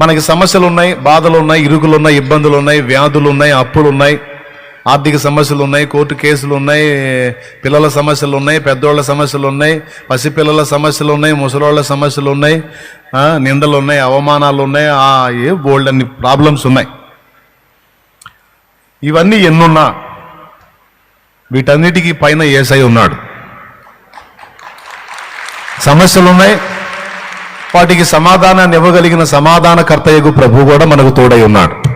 మనకి సమస్యలు ఉన్నాయి బాధలు ఉన్నాయి ఇరుకులు ఉన్నాయి ఇబ్బందులు ఉన్నాయి వ్యాధులు ఉన్నాయి అప్పులు ఉన్నాయి ఆర్థిక సమస్యలు ఉన్నాయి కోర్టు కేసులు ఉన్నాయి పిల్లల సమస్యలు ఉన్నాయి పెద్దోళ్ళ సమస్యలు ఉన్నాయి పసిపిల్లల సమస్యలు ఉన్నాయి ముసలోళ్ళ సమస్యలు ఉన్నాయి నిందలు ఉన్నాయి అవమానాలు ఉన్నాయి ఆ ఏ బోల్డ్ అన్ని ప్రాబ్లమ్స్ ఉన్నాయి. ఇవన్నీ ఎన్నున్నా వీటన్నిటికీ పైన ఏసై ఉన్నాడు. సమస్యలు ఉన్నాయి వాటికి సమాధానాన్ని ఇవ్వగలిగిన సమాధానకర్తయ్యకు ప్రభు కూడా మనకు తోడై ఉన్నాడు.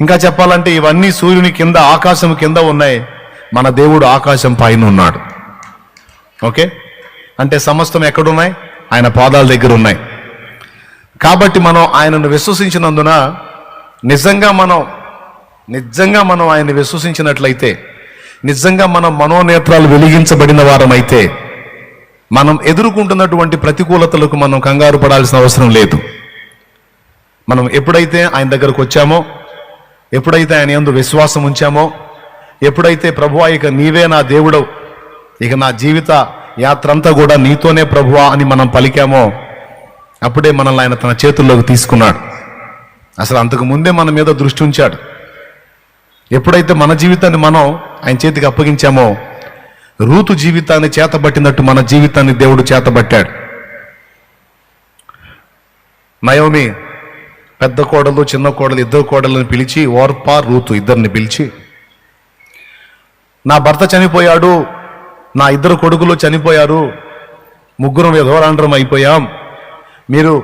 ఇంకా చెప్పాలంటే ఇవన్నీ సూర్యుని కింద ఆకాశం కింద ఉన్నాయి. మన దేవుడు ఆకాశం పైన ఉన్నాడు. ఓకే? అంటే సమస్తం ఎక్కడున్నాయి? ఆయన పాదాల దగ్గర ఉన్నాయి. కాబట్టి మనం ఆయనను విశ్వసించినందున నిజంగా మనం నిజంగా మనం ఆయన్ని విశ్వసించినట్లయితే నిజంగా మనం మనోనేత్రాలు వెలిగించబడిన వారమైతే మనం ఎదుర్కొంటున్నటువంటి ప్రతికూలతలకు మనం కంగారు పడాల్సిన అవసరం లేదు. మనం ఎప్పుడైతే ఆయన దగ్గరకు వచ్చామో ఎప్పుడైతే ఆయన ఎందు విశ్వాసం ఉంచామో ఎప్పుడైతే ప్రభువా ఇక నీవే నా దేవుడవు ఇక నా జీవిత యాత్ర అంతా కూడా నీతోనే ప్రభువా అని మనం పలికామో అప్పుడే మనల్ని ఆయన తన చేతుల్లోకి తీసుకున్నాడు. అసలు అంతకు ముందే మన మీద దృష్టి ఉంచాడు. ఎప్పుడైతే మన జీవితాన్ని మనం ఆయన చేతికి అప్పగించామో రూతు జీవితాన్ని చేతబట్టినట్టు మన జీవితాన్ని దేవుడు చేతబట్టాడు. నయోమి పెద్ద కోడలు చిన్న కోడలు ఇద్దరు కోడలను పిలిచి ఓర్పా రూతు ఇద్దరిని పిలిచి నా భర్త చనిపోయాడు నా ఇద్దరు కొడుకులు చనిపోయారు ముగ్గురం విధవరాండ్రం అయిపోయాం. మీరు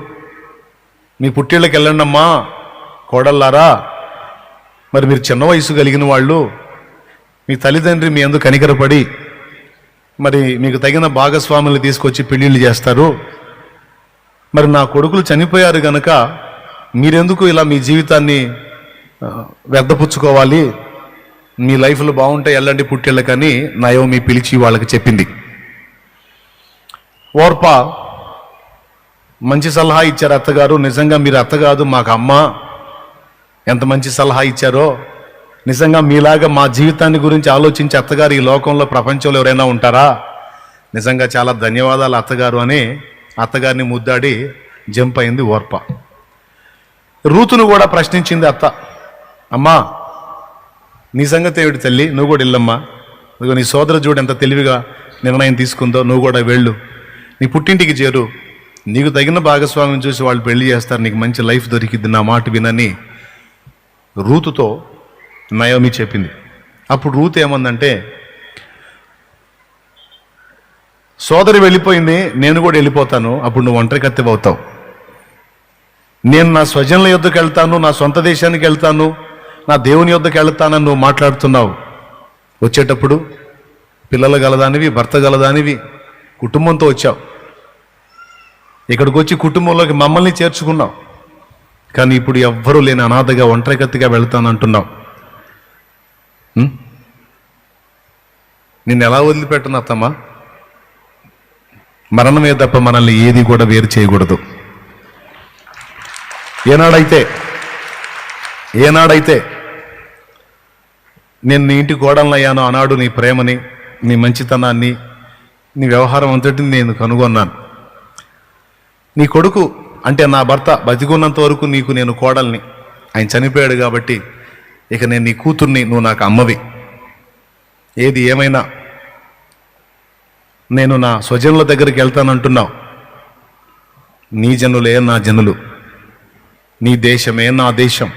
మీ పుట్టిళ్ళకి వెళ్ళండమ్మా కోడల్లారా మరి మీరు చిన్న వయసు కలిగిన వాళ్ళు మీ తల్లిదండ్రి మీ ఎందుకు కనికరపడి మరి మీకు తగిన భాగస్వాములు తీసుకొచ్చి పెళ్ళిళ్ళు చేస్తారు. మరి నా కొడుకులు చనిపోయారు గనక మీరెందుకు ఇలా మీ జీవితాన్ని వ్యర్థపుచ్చుకోవాలి? మీ లైఫ్లో బాగుంటే ఎల్లండి పుట్టేళ్ళకని నయోమి పిలిచి వాళ్ళకి చెప్పింది. ఓర్ప మంచి సలహా ఇచ్చారు అత్తగారు. నిజంగా మీరు అత్త కాదు మాకు అమ్మ. ఎంత మంచి సలహా ఇచ్చారో నిజంగా మీలాగా మా జీవితాన్ని గురించి ఆలోచించి అత్తగారు ఈ లోకంలో ప్రపంచంలో ఎవరైనా ఉంటారా? నిజంగా చాలా ధన్యవాదాలు అత్తగారు అని అత్తగారిని ముద్దాడి జంప్ అయింది ఓర్ప. రూతును కూడా ప్రశ్నించింది అత్త. అమ్మా నీ సంగతి ఏమిటి తల్లి? నువ్వు కూడా ఇల్లమ్మా. ఇదిగో నీ సోదర చూడు ఎంత తెలివిగా నిర్ణయం తీసుకుందో నువ్వు కూడా వెళ్ళు. నీ పుట్టింటికి చేరు. నీకు తగిన భాగస్వామ్యం చూసి వాళ్ళు పెళ్ళి చేస్తారు. నీకు మంచి లైఫ్ దొరికిద్ది నా మాట వినని రూతుతో నయోమి చెప్పింది. అప్పుడు రూత్ ఏమందంటే సోదరి వెళ్ళిపోయింది నేను కూడా వెళ్ళిపోతాను అప్పుడు నువ్వు ఒంటరి కత్తివి అవుతావు. నేను నా స్వజనుల యుద్ధకు వెళ్తాను నా సొంత దేశానికి వెళ్తాను నా దేవుని యుద్ధకు వెళ్తానని నువ్వు మాట్లాడుతున్నావు. వచ్చేటప్పుడు పిల్లలు గలదానివి భర్త గలదానివి కుటుంబంతో వచ్చావు. ఇక్కడికి వచ్చి కుటుంబంలోకి మమ్మల్ని చేర్చుకున్నావు. కానీ ఇప్పుడు ఎవ్వరూ లేని అనాథగా ఒంటరికత్తిగా వెళ్తానంటున్నావు. నిన్ను ఎలా వదిలిపెట్టను అత్తమ్మా? మరణమే తప్ప మనల్ని ఏది కూడా వేరు చేయకూడదు. ఏనాడైతే ఏనాడైతే నేను నీ ఇంటి గోడలయ్యాను ఆనాడు నీ ప్రేమని నీ మంచితనాన్ని నీ వ్యవహారం అంతటిని నేను కనుగొన్నాను. నీ కొడుకు అంటే నా భర్త బతికున్నంత వరకు నీకు నేను కోడల్ని. ఆయన చనిపోయాడు కాబట్టి ఇక నేను నీ కూతుర్ని నువ్వు నాకు అమ్మవి. ఏది ఏమైనా నేను నా స్వజనుల దగ్గరికి వెళ్తానంటున్నావు. నీ జనులే నా జనులు. నీ దేశమే నా దేశం.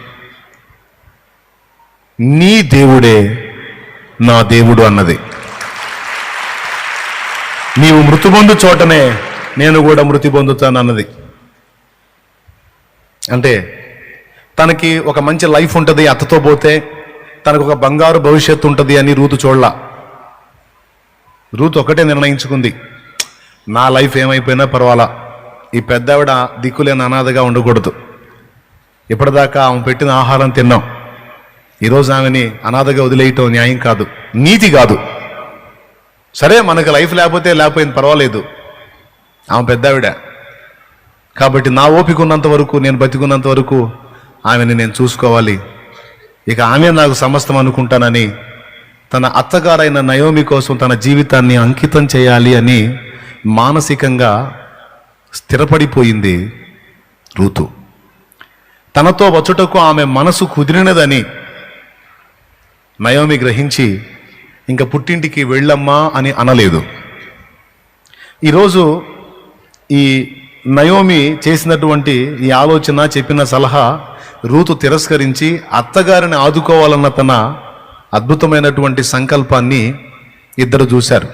నీ దేవుడే నా దేవుడు అన్నది. నీవు మృతి పొందు చోటనే నేను కూడా మృతి పొందుతాను అన్నది అంటే తనకి ఒక మంచి లైఫ్ ఉంటుంది అత్తతో పోతే తనకు ఒక బంగారు భవిష్యత్తు ఉంటుంది అని రూతు చూడలా. రూతు ఒకటే నిర్ణయించుకుంది. నా లైఫ్ ఏమైపోయినా పర్వాలా. ఈ పెద్దావిడ దిక్కులేని అనాథగా ఉండకూడదు. ఇప్పటిదాకా ఆమె పెట్టిన ఆహారం తిన్నాం. ఈరోజు ఆమెని అనాథగా వదిలేయటం న్యాయం కాదు. నీతి కాదు. సరే మనకు లైఫ్ లేకపోతే లేకపోయింది పర్వాలేదు. ఆమె పెద్దావిడ. కాబట్టి నా ఓపిక ఉన్నంత వరకు నేను బతికున్నంత వరకు ఆమెని నేను చూసుకోవాలి. ఇక ఆమె నాకు సమస్తం అనుకుంటానని తన అత్తగారైన నయోమి కోసం తన జీవితాన్ని అంకితం చేయాలి అని మానసికంగా స్థిరపడిపోయింది రూతు. తనతో వచ్చుటకు ఆమె మనసు కుదిరినదని నయోమి గ్రహించి ఇంకా పుట్టింటికి వెళ్ళమ్మా అని అనలేదు. ఈరోజు ఈ నయోమి చేసినటువంటి ఈ ఆలోచన చెప్పిన సలహా రూతు తిరస్కరించి అత్తగారిని ఆదుకోవాలన్న తన అద్భుతమైనటువంటి సంకల్పాన్ని ఇద్దరు చూశారు.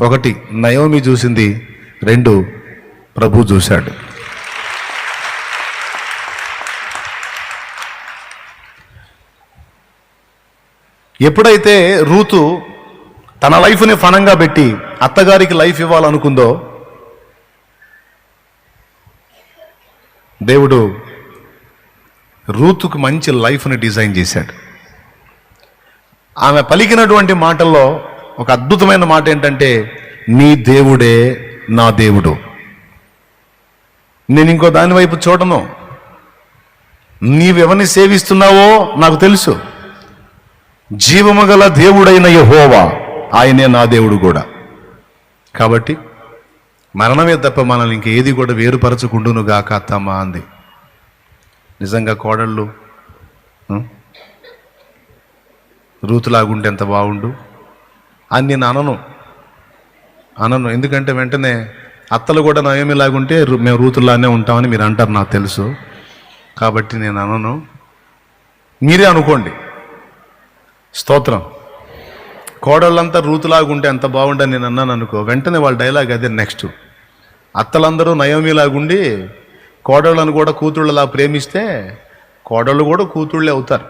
ఒకటి నయోమి చూసింది. రెండు ప్రభు చూశాడు. ఎప్పుడైతే రూతు తన లైఫ్ని ఫణంగా పెట్టి అత్తగారికి లైఫ్ ఇవ్వాలనుకుందో దేవుడు రూతుకు మంచి లైఫ్ని డిజైన్ చేశాడు. ఆమె పలికినటువంటి మాటల్లో ఒక అద్భుతమైన మాట ఏంటంటే నీ దేవుడే నా దేవుడు. నేను ఇంకో దాని వైపు చూడను. నీవెవరిని సేవిస్తున్నావో నాకు తెలుసు. జీవము గల దేవుడైన యహోవా ఆయనే నా దేవుడు కూడా. కాబట్టి మరణమే తప్ప మనల్ని ఇంకేది కూడా వేరుపరచుకుండును గాక అత్తమ్మా అంది. నిజంగా కోడళ్ళు రూతులాగుంటే ఎంత బాగుండు అని నేను అనను. అనను ఎందుకంటే వెంటనే అత్తలు కూడా నయమిలాగుంటే మేము రూతుల్లానే ఉంటామని మీరు అంటారు నాకు తెలుసు. కాబట్టి నేను అనను. మీరే అనుకోండి. స్తోత్రం. కోడళ్ళంతా రూతులాగుంటే ఎంత బాగుండని నేను అన్నాను అనుకో వెంటనే వాళ్ళ డైలాగ్ అదే నెక్స్ట్. అత్తలందరూ నయోమిలాగుండి కోడళ్ళను కూడా కూతుళ్ళలా ప్రేమిస్తే కోడళ్ళు కూడా కూతుళ్ళే అవుతారు.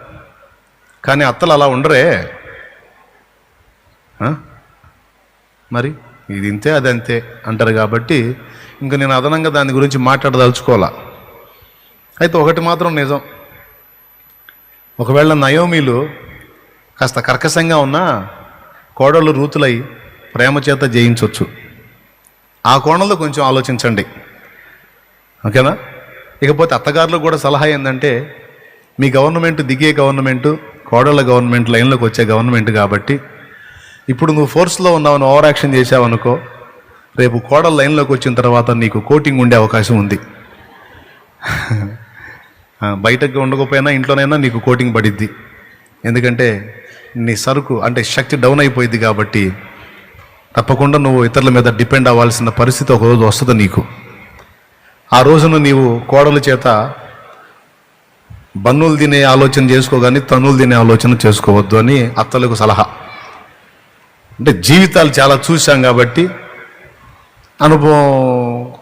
కానీ అత్తలు అలా ఉండరే. మరి ఇది ఇంతే అది అంతే అంటారు కాబట్టి ఇంకా నేను అదనంగా దాని గురించి మాట్లాడదలుచుకోవాలా? అయితే ఒకటి మాత్రం నిజం. ఒకవేళ నయోమీలు కాస్త కర్కశంగా ఉన్నా కోడళ్ళు రూతులై ప్రేమ చేత జయించవచ్చు ఆ కోణంలో కొంచెం ఆలోచించండి. ఓకేనా? ఇకపోతే అత్తగారులకు కూడా సలహా ఏంటంటే మీ గవర్నమెంట్ దిగే గవర్నమెంట్ కోడళ్ళ గవర్నమెంట్ లైన్లోకి వచ్చే గవర్నమెంట్ కాబట్టి ఇప్పుడు నువ్వు ఫోర్స్లో ఉన్నావు నువ్వు ఓవర్ యాక్షన్ చేసావనుకో రేపు కోడల లైన్లోకి వచ్చిన తర్వాత నీకు కోటింగ్ ఉండే అవకాశం ఉంది. బయటకు ఉండకపోయినా ఇంట్లోనైనా నీకు కోటింగ్ పడిద్ది. ఎందుకంటే నీ సరుకు అంటే శక్తి డౌన్ అయిపోయింది కాబట్టి తప్పకుండా నువ్వు ఇతరుల మీద డిపెండ్ అవ్వాల్సిన పరిస్థితి ఒక రోజు వస్తుంది నీకు. ఆ రోజున నీవు కోడల చేత బన్నులు తినే ఆలోచన చేసుకోగాని తన్నులు తినే ఆలోచన చేసుకోవద్దు అని అత్తలకు సలహా. అంటే జీవితాలు చాలా చూశాం కాబట్టి అనుభవం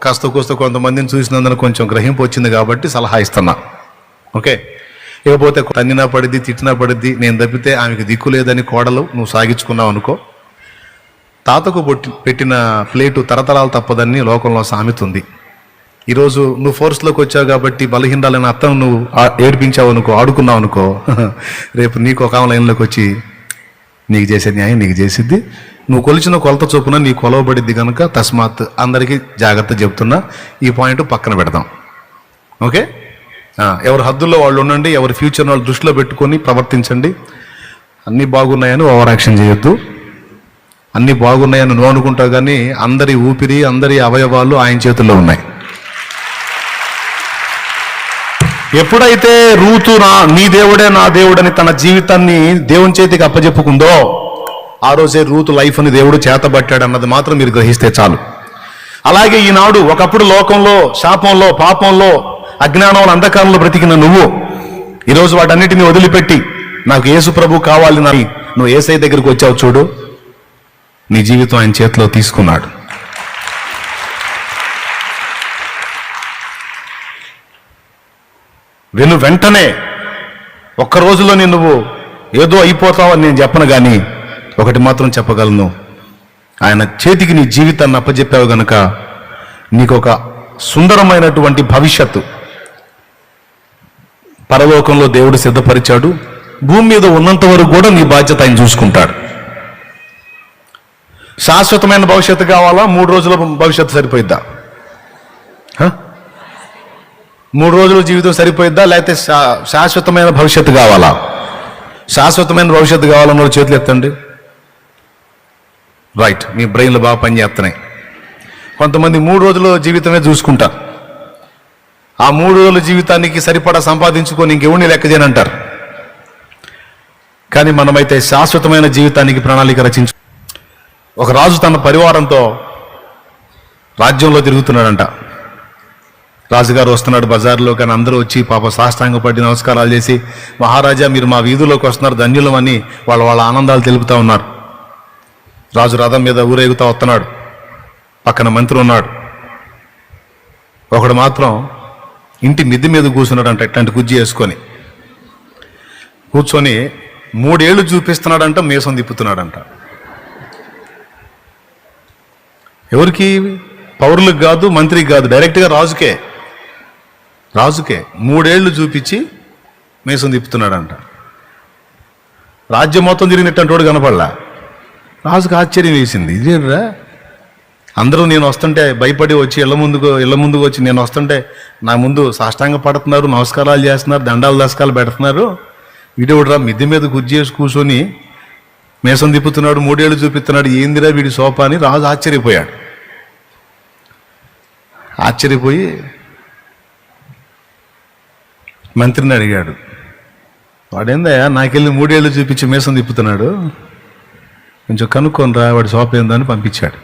కాస్త కూస్త కొంతమందిని చూసినందున కొంచెం గ్రహింపు వచ్చింది కాబట్టి సలహా ఇస్తున్నా. ఓకే? ఇకపోతే తన్నినా పడిద్ది తిట్టినా పడిద్ది నేను తప్పితే ఆమెకు దిక్కు లేదని కోడలు నువ్వు సాగించుకున్నావు అనుకో. తాతకు పెట్టిన ప్లేటు తరతరాలు తప్పదని లోకంలో సామెత ఉంది. ఈరోజు నువ్వు ఫోర్స్లోకి వచ్చావు కాబట్టి బలహీనాలైన అత్తను నువ్వు ఆ- ఏడిపించావు అనుకో ఆడుకున్నావు అనుకో. రేపు నీకు ఒక లైన్లోకి వచ్చి నీకు చేసే న్యాయం నీకు చేసిద్ది. నువ్వు కొలిచిన కొలత చొప్పున నీ కొలవబడిద్ది కనుక తస్మాత్ అందరికీ జాగ్రత్త చెప్తున్నా ఈ పాయింట్ పక్కన పెడదాం. ఓకే? ఎవరి హద్దుల్లో వాళ్ళు ఉండండి ఎవరి ఫ్యూచర్ వాళ్ళు దృష్టిలో పెట్టుకొని ప్రవర్తించండి. అన్నీ బాగున్నాయని ఓవర్ యాక్షన్ చేయొద్దు. అన్నీ బాగున్నాయని నువ్వు అనుకుంటావు కానీ అందరి ఊపిరి అందరి అవయవాలు ఆయన చేతుల్లో ఉన్నాయి. ఎప్పుడైతే రూతు నా నీ దేవుడే నా దేవుడని తన జీవితాన్ని దేవుని చేతికి అప్పజెప్పుకుందో ఆ రోజే రూతు లైఫ్ అని దేవుడు చేతబట్టాడు అన్నది మాత్రం మీరు గ్రహిస్తే చాలు. అలాగే ఈనాడు ఒకప్పుడు లోకంలో శాపంలో పాపంలో అజ్ఞానంలో అంధకారంలో బ్రతికిన నువ్వు ఈరోజు వాటన్నిటిని వదిలిపెట్టి నాకు యేసు ప్రభు కావాలి అని నువ్వు ఏసై దగ్గరికి వచ్చావు చూడు నీ జీవితం ఆయన చేతిలో తీసుకున్నాడు. వెను వెంటనే. ఒక్క రోజులోనే నువ్వు ఏదో అయిపోతావని నేను చెప్పను కానీ ఒకటి మాత్రం చెప్పగలను. ఆయన చేతికి నీ జీవితాన్ని అప్పజెప్పావు గనుక నీకు ఒక సుందరమైనటువంటి భవిష్యత్తు. పరలోకంలో దేవుడు సిద్ధపరిచాడు. భూమి మీద ఉన్నంత వరకు కూడా నీ బాధ్యత ఆయన చూసుకుంటాడు. శాశ్వతమైన భవిష్యత్తు కావాలా? మూడు రోజుల భవిష్యత్తు సరిపోయిద్దా? మూడు రోజులు జీవితం సరిపోయిద్దా? లేకపోతే శా- శాశ్వతమైన భవిష్యత్తు కావాలా? శాశ్వతమైన భవిష్యత్తు కావాలన్న వాళ్ళు చేతులు ఎత్తండి. రైట్ మీ బ్రెయిన్లు బాగా పనిచేస్తున్నాయి కొంతమంది మూడు రోజుల జీవితమే చూసుకుంటారు ఆ మూడు రోజుల జీవితానికి సరిపడా సంపాదించుకొని ఇంకెవరిని లెక్క చేయనంటారు? కానీ మనమైతే శాశ్వతమైన జీవితానికి ప్రణాళిక రచించు ఒక రాజు తన పరివారంతో రాజ్యంలో తిరుగుతున్నాడంట. రాజుగారు వస్తున్నాడు బజార్లో కానీ అందరూ వచ్చి పాప సాష్టాంగ పడి నమస్కారాలు చేసి మహారాజా మీరు మా వీధిలోకి వస్తున్నారు ధన్యులమని వాళ్ళ వాళ్ళ ఆనందాలు తెలుపుతా ఉన్నారు. రాజు రథం మీద ఊరేగుతా వస్తున్నాడు. పక్కన మంత్రి ఉన్నాడు. ఒకడు మాత్రం ఇంటి మిద్ది మీద కూర్చున్నాడంట ఇట్లాంటి గుజ్జి వేసుకొని. కూర్చొని మూడేళ్ళు చూపిస్తున్నాడంట మీసం తిప్పుతున్నాడంట. ఎవరికి? పౌరులకు కాదు మంత్రికి కాదు డైరెక్ట్గా రాజుకే. రాజుకే మూడేళ్ళు చూపించి మీసం తిప్పుతున్నాడంట. రాజ్యం మొత్తం తిరిగినట్టంటోడు కనపడలా. రాజుకు ఆశ్చర్యం వేసింది. ఇదేంట్రా? అందరూ నేను వస్తుంటే భయపడి వచ్చి ఇళ్ళ ముందుకు ఇళ్ళ ముందుకు వచ్చి నేను వస్తుంటే నా ముందు సాష్టాంగ పడుతున్నారు నమస్కారాలు చేస్తున్నారు దండాలు దశకాలు పెడుతున్నారు. వీడెవడరా మిద్దె మీద కుర్చీ కూర్చొని మేసం తిప్పుతున్నాడు మూడేళ్ళు చూపిస్తున్నాడు. ఏందిరా వీడి సోపా అని రాజు ఆశ్చర్యపోయాడు. ఆశ్చర్యపోయి మంత్రిని అడిగాడు. వాడేందయ్యా నాకెళ్ళి మూడేళ్ళు చూపించి మేసం తిప్పుతున్నాడు. కొంచెం కనుక్కొనిరా వాడి షాప్ ఏందని పంపించాడు.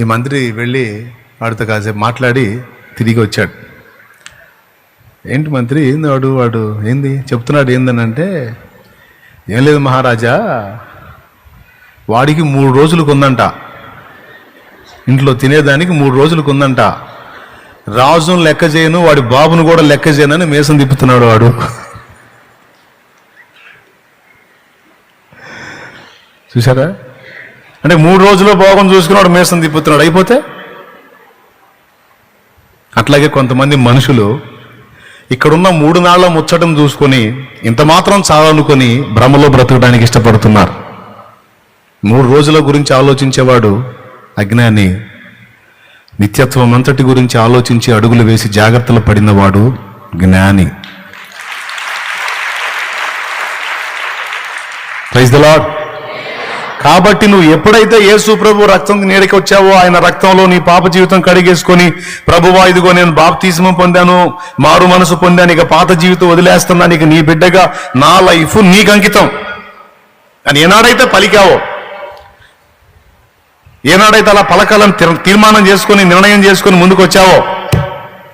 ఈ మంత్రి వెళ్ళి వాడితో కాసేపు మాట్లాడి తిరిగి వచ్చాడు. ఏంటి మంత్రి ఏంది వాడు వాడు ఏంది చెప్తున్నాడు ఏందని అంటే ఏం లేదు మహారాజా వాడికి మూడు రోజులకు ఉందంట ఇంట్లో తినేదానికి మూడు రోజులకు ఉందంట రాజును లెక్క చేయను వాడి బాబును కూడా లెక్క చేయనని మేసం తిప్పుతున్నాడు వాడు. చూసారా అంటే మూడు రోజుల్లో భోగం చూసుకున్నాడు మేసం తిప్పుతున్నాడు. అయిపోతే? అట్లాగే కొంతమంది మనుషులు ఇక్కడున్న మూడు నాళ్ళ ముచ్చటం చూసుకొని ఇంత మాత్రం చాలనుకొని భ్రమలో బ్రతకడానికి ఇష్టపడుతున్నారు. మూడు రోజుల గురించి ఆలోచించేవాడు అజ్ఞాని. నిత్యత్వం అంతటి గురించి ఆలోచించి అడుగులు వేసి జాగ్రత్తలు పడినవాడు జ్ఞాని. ప్రైజ్ ద లాడ్ కాబట్టి నువ్వు ఎప్పుడైతే యేసు ప్రభు రక్తం నీడకి వచ్చావో ఆయన రక్తంలో నీ పాప జీవితం కడిగేసుకొని ప్రభువా ఇదిగో నేను బాప్తీసమం పొందాను మారు మనసు పొందాను ఇక పాత జీవితం వదిలేస్తున్నాను ఇక నీ బిడ్డగా నా లైఫ్ నీకు అంకితం. అని ఏనాడైతే పలికావో ఏనాడైతే అలా పలకాలను తీర్మానం చేసుకొని నిర్ణయం చేసుకొని ముందుకు వచ్చావో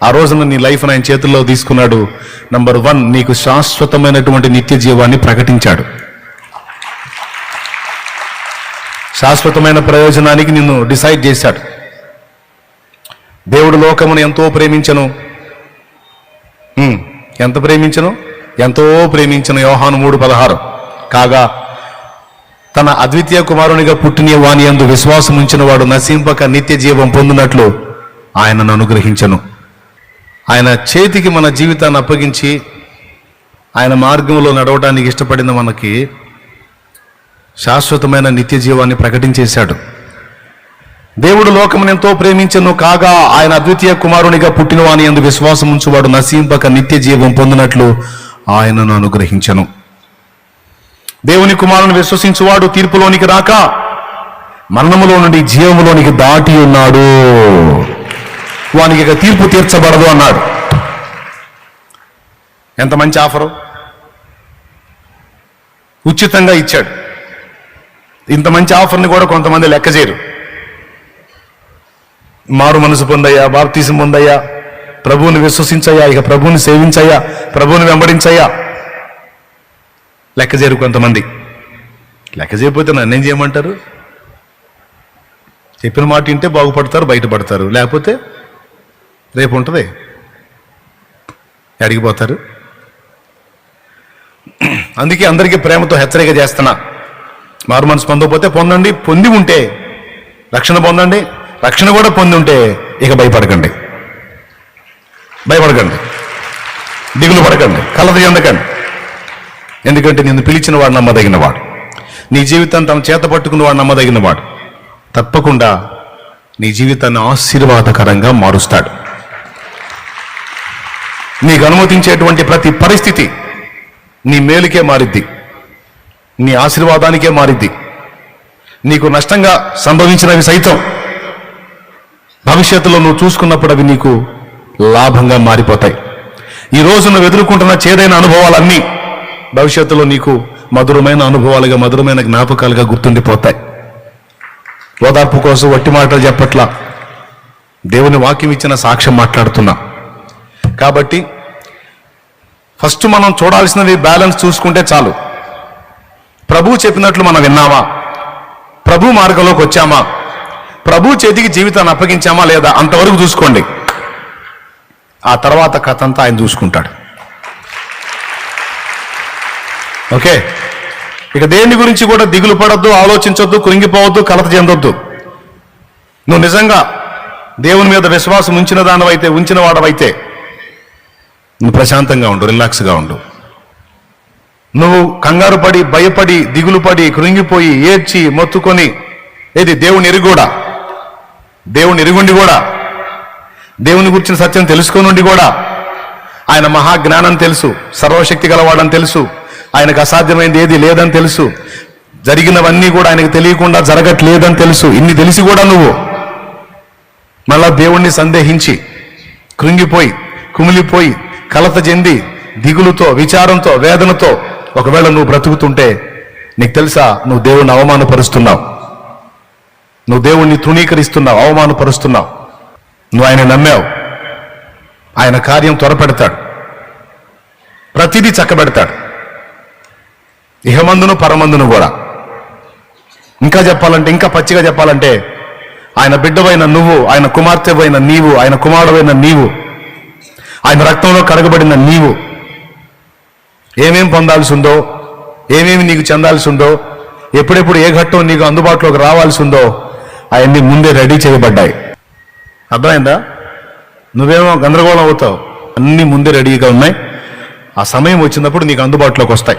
ఆ రోజున నీ లైఫ్ ఆయన చేతుల్లో తీసుకున్నాడు. నంబర్ వన్ నీకు శాశ్వతమైనటువంటి నిత్య జీవాన్ని ప్రకటించాడు. శాశ్వతమైన ప్రయోజనానికి నిన్ను డిసైడ్ చేశాడు. దేవుడు లోకమును ఎంతో ప్రేమించను. ఉమ్, ఎంత ప్రేమించను? ఎంతో ప్రేమించను యోహాను మూడు పదహారు. కాగా తన అద్వితీయ కుమారునిగా పుట్టిన వాని యందు విశ్వాసం ఉంచిన వాడు నశింపక నిత్య జీవం పొందినట్లు ఆయనను అనుగ్రహించను. ఆయన చేతికి మన జీవితాన్ని అప్పగించి ఆయన మార్గంలో నడవడానికి ఇష్టపడిన మనకి శాశ్వతమైన నిత్య జీవాన్ని ప్రకటించేశాడు. దేవుడు లోకమును ఎంతో ప్రేమించను కాగా ఆయన అద్వితీయ కుమారునిగా పుట్టిన వాని ఎందు విశ్వాసం ఉంచువాడు నశింపక నిత్య జీవం పొందినట్లు ఆయనను అనుగ్రహించను. దేవుని కుమారుని విశ్వసించువాడు తీర్పులోనికి రాక మరణములో నుండి జీవములోనికి దాటి ఉన్నాడు. వానికి ఇక తీర్పు తీర్చబడదు అన్నాడు. ఎంత మంచి ఆఫరు? ఉచితంగా ఇచ్చాడు. ఇంత మంచి ఆఫర్ని కూడా కొంతమంది లెక్క చేయరు. మారు మనసు పొందయ్యా బాప్తీసం పొందయ్యా ప్రభువుని విశ్వసించయ్యా ఇక ప్రభువుని సేవించయ్యా ప్రభువుని వెంబడించయ్యా. లెక్క చేరు కొంతమంది. లెక్క చేయకపోతే నన్నేం చేయమంటారు? చెప్పిన మాట వింటే బాగుపడతారు బయటపడతారు. లేకపోతే రేపు ఉంటుంది. అడిగిపోతారు అందుకే అందరికీ ప్రేమతో హెచ్చరిక చేస్తున్నా. మారు మనసు పొందకపోతే పొందండి. పొంది ఉంటే రక్షణ పొందండి. రక్షణ కూడా పొంది ఉంటే ఇక భయపడకండి. భయపడకండి. దిగులు పడకండి. కలత చెందకండి. ఎందుకంటే నిన్ను పిలిచిన వాడు నమ్మదగిన వాడు. నీ జీవితాన్ని తన చేత పట్టుకున్న వాడు నమ్మదగిన వాడు. తప్పకుండా నీ జీవితాన్ని ఆశీర్వాదకరంగా మారుస్తాడు. నీకు అనుమతించేటువంటి ప్రతి పరిస్థితి నీ మేలుకే మారిద్ది. నీ ఆశీర్వాదానికే మారిద్ది. నీకు నష్టంగా సంభవించినవి సైతం భవిష్యత్తులో నువ్వు చూసుకున్నప్పుడు అవి నీకు లాభంగా మారిపోతాయి. ఈ నువ్వు ఎదుర్కొంటున్న చేదైన అనుభవాలన్నీ భవిష్యత్తులో నీకు మధురమైన అనుభవాలుగా మధురమైన జ్ఞాపకాలుగా గుర్తుండిపోతాయి. ఓదార్పు కోసం వట్టి మాటలు చెప్పట్లా. దేవుని వాక్యం ఇచ్చిన సాక్ష్యం మాట్లాడుతున్నా. కాబట్టి ఫస్ట్ మనం చూడాల్సినది బ్యాలెన్స్ చూసుకుంటే చాలు. ప్రభు చెప్పినట్లు మనం విన్నామా? ప్రభు మార్గంలోకి వచ్చామా? ప్రభు చేతికి జీవితాన్ని అప్పగించామా లేదా అంతవరకు చూసుకోండి. ఆ తర్వాత కథ అంతా ఆయన చూసుకుంటాడు. ఓకే. ఇక దేని గురించి కూడా దిగులు పడద్దు ఆలోచించొద్దు కృంగిపోవద్దు కలత చెందొద్దు. నువ్వు నిజంగా దేవుని మీద విశ్వాసం ఉంచిన దానివైతే ఉంచిన వాడవైతే నువ్వు ప్రశాంతంగా ఉండు రిలాక్స్గా ఉండు. నువ్వు కంగారు పడి భయపడి దిగులు పడి కృంగిపోయి ఏడ్చి మొత్తుకొని ఏది దేవుని ఎరుగుడా? దేవుని ఎరుగుండి కూడా? దేవుని గురించిన సత్యం తెలుసుకోనుండి కూడా? ఆయన మహాజ్ఞానం తెలుసు సర్వశక్తి గలవాడని తెలుసు. ఆయనకు అసాధ్యమైంది ఏది లేదని తెలుసు. జరిగినవన్నీ కూడా ఆయనకు తెలియకుండా జరగట్లేదని తెలుసు. ఇన్ని తెలిసి కూడా నువ్వు. మళ్ళా దేవుణ్ణి సందేహించి కృంగిపోయి కుమిలిపోయి కలత చెంది దిగులుతో విచారంతో వేదనతో ఒకవేళ నువ్వు బ్రతుకుతుంటే నీకు తెలుసా నువ్వు దేవుణ్ణి అవమానపరుస్తున్నావు. నువ్వు దేవుణ్ణి తృణీకరిస్తున్నావు అవమానపరుస్తున్నావు. నువ్వు ఆయన నమ్మావు. ఆయన కార్యం త్వరపెడతాడు. ప్రతిదీ చక్కబెడతాడు. ఇహమందును పరమందును కూడా. ఇంకా చెప్పాలంటే ఇంకా పచ్చిగా చెప్పాలంటే ఆయన బిడ్డవైన నువ్వు ఆయన కుమార్తెవైన నీవు ఆయన కుమారుడైన నీవు ఆయన రక్తంలో కడగబడిన నీవు ఏమేం పొందాల్సి ఉందో ఏమేమి నీకు చెందాల్సి ఉందో ఎప్పుడెప్పుడు ఏ ఘట్టం నీకు అందుబాటులోకి రావాల్సి ఉందో అవన్నీ ముందే రెడీ చేయబడ్డాయి. అర్థమైందా? నువ్వేమో గందరగోళం అవుతావు. అన్నీ ముందే రెడీగా ఉన్నాయి. ఆ సమయం వచ్చినప్పుడు నీకు అందుబాటులోకి వస్తాయి.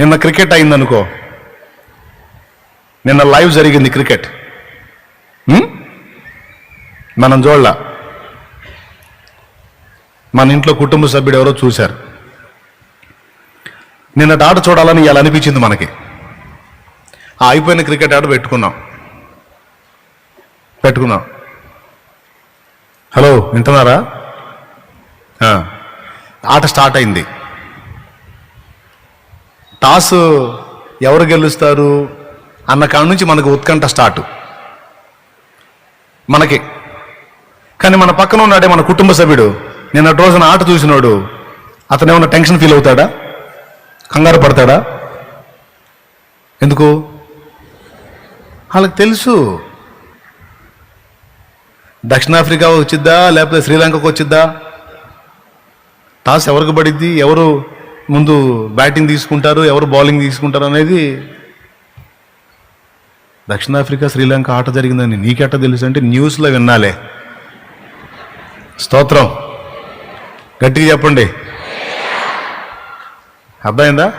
నిన్న క్రికెట్ అయిందనుకో. నిన్న లైవ్ జరిగింది క్రికెట్. మనం చూడాల. మన ఇంట్లో కుటుంబ సభ్యుడు ఎవరో చూశారు. నిన్న ఆట చూడాలని ఇలా అనిపించింది మనకి. ఆ అయిపోయిన క్రికెట్ ఆట పెట్టుకున్నాం. పెట్టుకున్నాం. హలో వింటున్నారా? ఆట స్టార్ట్ అయింది. టాస్ ఎవరు గెలుస్తారు అన్న కాడ నుంచి మనకు ఉత్కంఠ స్టార్ట్ మనకి. కానీ మన పక్కన ఉన్నాడే మన కుటుంబ సభ్యుడు. నిన్నటి రోజున ఆట చూసినోడు. అతను టెన్షన్ ఫీల్ అవుతాడా? కంగారు పడతాడా? ఎందుకు? వాళ్ళకి తెలుసు. దక్షిణాఫ్రికా వచ్చిద్దా? లేకపోతే శ్రీలంకకు వచ్చిద్దా? టాస్ ఎవరికి పడిద్ది? ఎవరు ముందు బ్యాటింగ్ తీసుకుంటారు ఎవరు బౌలింగ్ తీసుకుంటారు అనేది దక్షిణాఫ్రికా శ్రీలంక ఆట జరిగిందని నీకెట్ట తెలుసు అంటే న్యూస్లో విన్నాలే. స్తోత్రం. గట్టిగా చెప్పండి. అర్థమైందా?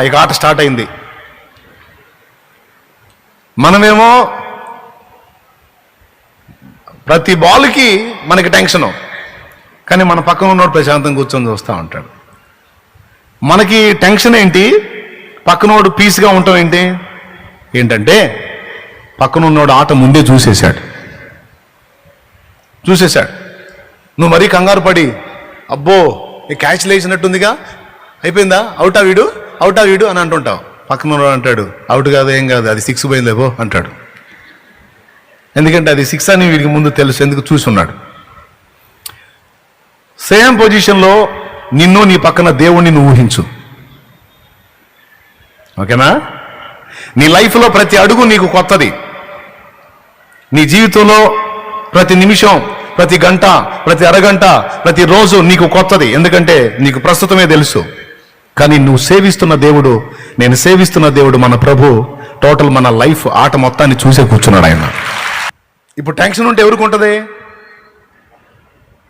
ఇక ఆట స్టార్ట్ అయింది. మనమేమో ప్రతి బాల్కి మనకి టెన్షను. కానీ మన పక్కన ఉన్నోడు ప్రశాంతంగా కూర్చొని చూస్తూ ఉంటాడు. మనకి టెన్షన్ ఏంటి? పక్కనోడు పీస్గా ఉండటం ఏంటి? ఏంటంటే పక్కన ఉన్నోడు ఆట ముందే చూసేశాడు. చూసేశాడు. నువ్వు మరీ కంగారు పడి అబ్బో ఈ క్యాచ్ లేచినట్టుందిగా? అయిపోయిందా? అవుటా వీడు? అవుటా వీడు? అని అంటుంటావు. పక్కన ఉన్నోడు అంటాడు అవుట్ కాదు ఏం కాదు అది సిక్స్ పోయిందేవో అంటాడు. ఎందుకంటే అది సిక్స్ అని వీడికి ముందు తెలుసు ఎందుకు చూసున్నాడు సేమ్ పొజిషన్లో నిన్ను నీ పక్కన దేవుణ్ణి నువ్వు ఊహించు. ఓకేనా? నీ లైఫ్లో ప్రతి అడుగు నీకు కొత్తది. నీ జీవితంలో ప్రతి నిమిషం ప్రతి గంట ప్రతి అరగంట ప్రతి రోజు నీకు కొత్తది. ఎందుకంటే నీకు ప్రస్తుతమే తెలుసు. కానీ నువ్వు సేవిస్తున్న దేవుడు నేను సేవిస్తున్న దేవుడు మన ప్రభు టోటల్ మన లైఫ్ ఆట మొత్తాన్ని చూసే కూర్చున్నాడు ఆయన. ఇప్పుడు టెన్షన్ ఉంటే ఎవరికి ఉంటుంది?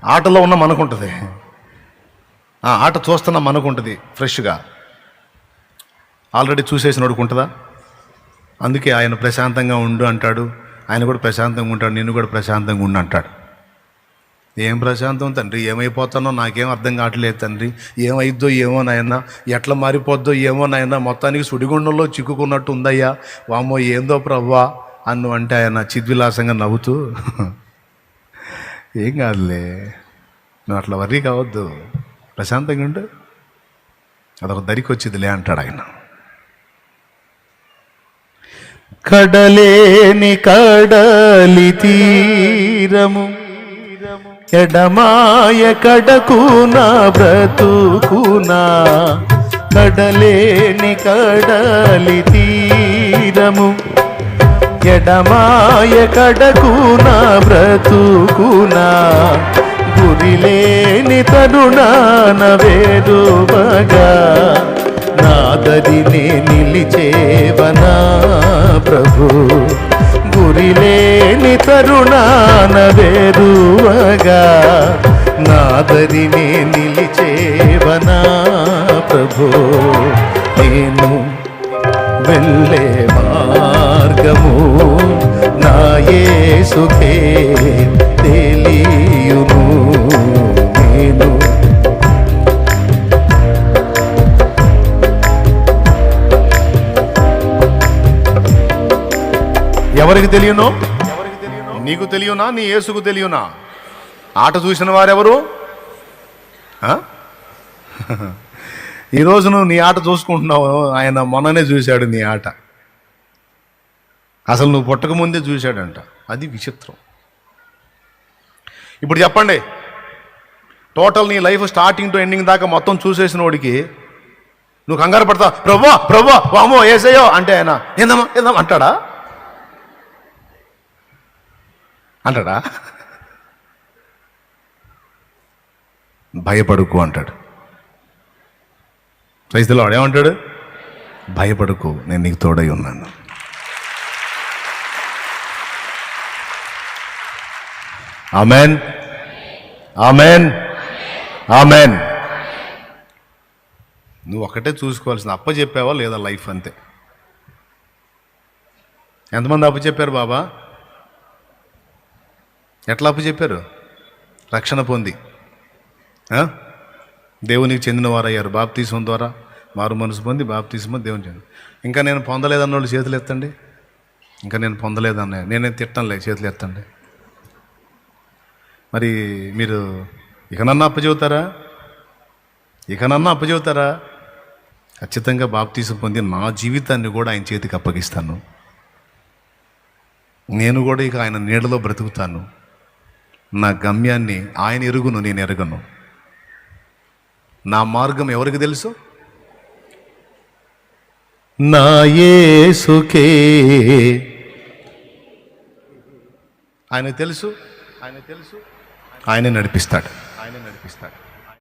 ఆటలో ఉన్న మనకుంటుంది. ఆ ఆట చూస్తున్న మనకుంటుంది ఫ్రెష్గా. ఆల్రెడీ చూసేసినోడికి ఉంటుందా అందుకే ఆయన ప్రశాంతంగా ఉండు అంటాడు. ఆయన కూడా ప్రశాంతంగా ఉంటాడు నేను కూడా ప్రశాంతంగా ఉండు అంటాడు. ఏం ప్రశాంతం తండ్రి? ఏమైపోతానో నాకేం అర్థం కావట్లేదు తండ్రి. ఏమైద్దో ఏమో నాయన ఎట్లా మారిపోద్దో ఏమో నాయన మొత్తానికి సుడిగుండంలో చిక్కుకున్నట్టు ఉందయ్యా వామ్మో ఏందో ప్రవ్వా అన్ను అంటే ఆయన చిద్విలాసంగా నవ్వుతూ. ఏం కాదులే. నువ్వు అట్లా వర్రీ కావద్దు. ప్రశాంతంగా ఉండు. అదొక దరికి వచ్చిందిలే అంటాడు ఆయన. కడలేని కడలి తీరము ఎడమాయ కడకునా బ్రతుకునా కడలేని కడలి తీరము ఎడమాయ కడకునా బ్రతుకునా? గురిలేని తరుణాన వేరువగా నాదరినే నిలిచేవనా ప్రభు? గురిలేని తరుణాన వేరువగా నాదరినే నిలిచేవనా ప్రభు? నేను వెళ్ళే మార్గము నా యేసుకే తెలియును నేను. ఎవరికి తెలియను? నీకు తెలియనా? నీ యేసుకు తెలియనా? ఆట చూసిన వారెవరు? ఈరోజు నువ్వు నీ ఆట చూసుకుంటున్నావు. ఆయన మొన్ననే చూశాడు నీ ఆట. అసలు నువ్వు పుట్టకముందే చూశాడంట. అది విచిత్రం. ఇప్పుడు చెప్పండి. టోటల్ నీ లైఫ్ స్టార్టింగ్ టు ఎండింగ్ దాకా మొత్తం చూసేసిన వాడికి నువ్వు కంగారు పడతావు? ప్రభా ప్రభా వామో ఏసయ్యో అంటే ఆయన ఏందమ్మా ఏందమ్మా అంటాడా? అంటాడా? భయపడుకు అంటాడు. క్రైస్తలో ఏమంటాడు? భయపడుకు నేను నీకు తోడై ఉన్నాను. ఆమెన్ ఆమెన్ ఆమెన్ నువ్వు ఒకటే చూసుకోవాల్సింది. అప్ప చెప్పావా లేదా లైఫ్ అంతే? ఎంతమంది అప్పు చెప్పారు బాబా? ఎట్లా అప్పు చెప్పారు? రక్షణ పొంది. దేవునికి చెందిన వారయ్యారు బాప్తీసం ద్వారా మారు మనసు పొంది బాప్తీసం పొంది దేవుని చెంది ఇంకా నేను పొందలేదన్న వాళ్ళు చేతులు ఎత్తండి. ఇంకా నేను పొందలేదన్న నేనే తిట్టంలే చేతులు ఎత్తండి. మరి మీరు ఇకనన్నా అప్పచెబుతారా? ఇకనన్నా అప్పచెబుతారా? ఖచ్చితంగా బాప్తీసం పొంది నా జీవితాన్ని కూడా ఆయన చేతికి అప్పగిస్తాను. నేను కూడా ఇక ఆయన నీడలో బ్రతుకుతాను. నా గమ్యాన్ని ఆయన ఎరుగును నేను ఎరగను. నా మార్గం ఎవరికి తెలుసు? నా యేసుకే. ఆయన తెలుసు? ఆయన తెలుసు? ఆయన నడిపిస్తాడు. ఆయన నడిపిస్తాడు